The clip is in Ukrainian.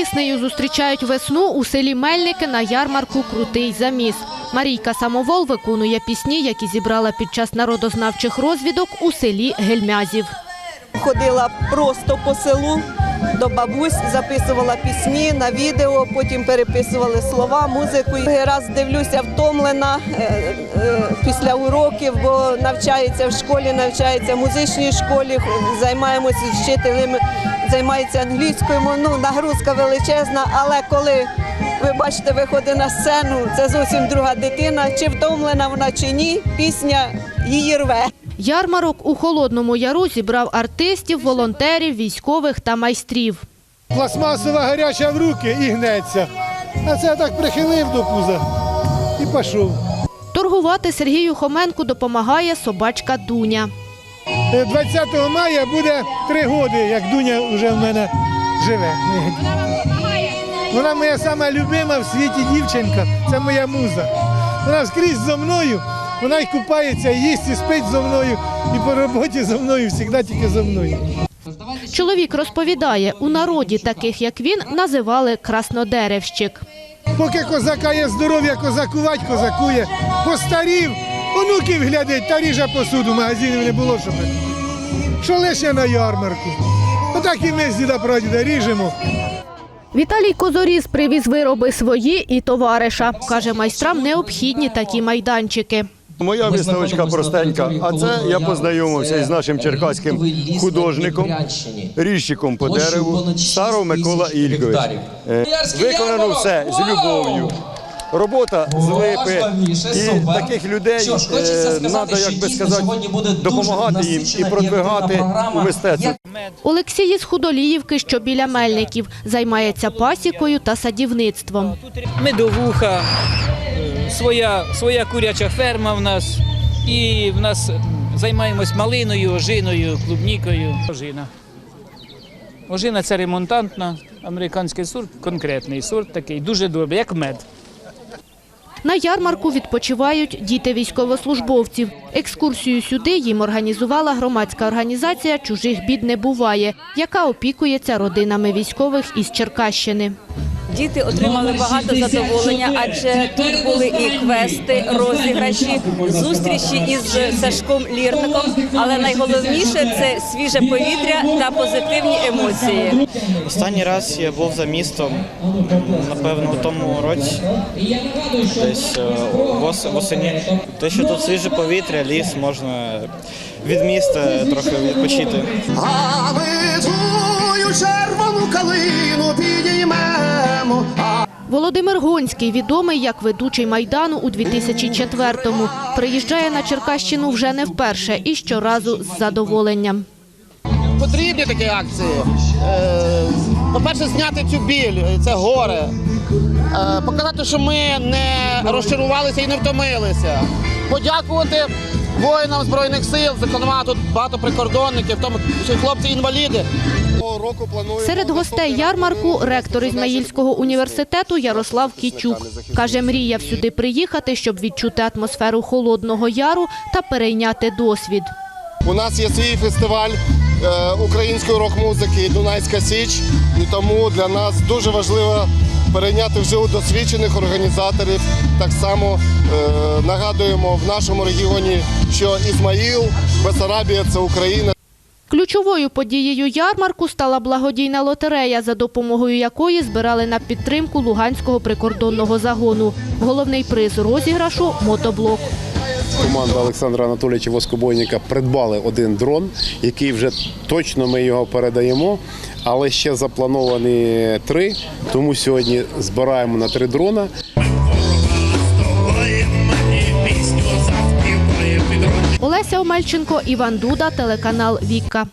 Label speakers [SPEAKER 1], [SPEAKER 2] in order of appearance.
[SPEAKER 1] Піснею зустрічають весну у селі Мельники на ярмарку Крутий заміс. Марійка Самовол виконує пісні, які зібрала під час народознавчих розвідок у селі Гельмязів.
[SPEAKER 2] Ходила просто по селу до бабусь, записувала пісні на відео, потім переписували слова, музику. І раз дивлюся, втомлена е, е, після уроків, бо навчається в школі, навчається в музичній школі, займаємося з вчителями, займається англійською. Ну, нагрузка величезна, але коли ви бачите, виходить на сцену, це зовсім друга дитина. Чи втомлена вона, чи ні, пісня її рве.
[SPEAKER 1] Ярмарок у Холодному Яру зібрав артистів, волонтерів, військових та майстрів.
[SPEAKER 3] Пластмасова гаряча в руки і гнеться. А це я так прихилив до пуза і пішов.
[SPEAKER 1] Торгувати Сергію Хоменку допомагає собачка Дуня.
[SPEAKER 3] Е, 20 мая буде три роки, як Дуня вже в мене живе. Вона моя сама любима в світі дівчинка, це моя муза. Вона скрізь зо мною, вона й купається, і їсть, і спить зо мною, і по роботі зо мною, завжди тільки зо мною.
[SPEAKER 1] Чоловік розповідає, у народі таких, як він, називали краснодеревщик.
[SPEAKER 3] Поки козака є здоров'я, козакувати козакує. Постарів, онуків глядить та ріже посуду, магазинів не було, щоб. Що лише на ярмарку. Отак і ми з діда прадіда ріжемо.
[SPEAKER 1] Віталій Козоріз привіз вироби свої і товариша. Каже, майстрам необхідні такі майданчики.
[SPEAKER 4] Моя виставочка простенька, а це я познайомився із нашим черкаським художником, ріжчиком по дереву, Старов Микола Ільгович. Е, Виконано все з любов'ю. Робота з липи. І таких людей треба, як би сказати, допомагати їм і продвигати у мистецтво.
[SPEAKER 1] Олексій із Худоліївки, що біля Мельників, займається пасікою та садівництвом.
[SPEAKER 5] медовуха, е, своя, своя куряча ферма в нас. І в нас займаємось малиною, ожиною, клубнікою. Ожина. Ожина це ремонтантна, американський сорт, конкретний сорт такий, дуже добрий, як мед.
[SPEAKER 1] На ярмарку відпочивають діти військовослужбовців. Екскурсію сюди їм організувала громадська організація Чужих бід не буває, яка опікується родинами військових із Черкащини.
[SPEAKER 6] Діти отримали багато задоволення, адже тут були і квести, розіграші, зустрічі із Сашком Лірником. Але найголовніше це свіже повітря та позитивні емоції.
[SPEAKER 7] Останній раз я був за містом, напевно, у тому році, десь е, восені. Те, що тут свіже повітря, ліс, можна від міста трохи відпочити.
[SPEAKER 8] А ми тую червону калину.
[SPEAKER 1] Володимир Гонський, відомий як ведучий Майдану у 2004-му, приїжджає на Черкащину вже не вперше і щоразу з задоволенням.
[SPEAKER 9] потрібні такі акції. Е, По-перше, зняти цю біль, це горе. Е, Показати, що ми не розчарувалися і не втомилися. Подякувати воїнам Збройних сил, зокрема тут багато прикордонників, тому що й
[SPEAKER 3] Року
[SPEAKER 1] Серед гостей ярмарку ректор Ізмаїльського університету Ярослав Кічук. Каже, мріяв сюди приїхати, щоб відчути атмосферу Холодного Яру та перейняти досвід.
[SPEAKER 10] У нас є свій фестиваль е, української рок-музики Дунайська Січ, і тому для нас дуже важливо перейняти вже у досвідчених організаторів. Так само е, нагадуємо в нашому регіоні, що Ізмаїл, Бесарабія це Україна.
[SPEAKER 1] Ключовою подією ярмарку стала благодійна лотерея, за допомогою якої збирали на підтримку Луганського прикордонного загону. Головний приз розіграшу мотоблок.
[SPEAKER 11] Команда Олександра Анатолійовича Воскобойника придбали один дрон, який вже точно ми його передаємо, але ще заплановані три. Тому сьогодні збираємо на три дрона.
[SPEAKER 1] Олеся Омельченко, Іван Дуда, телеканал Вікка.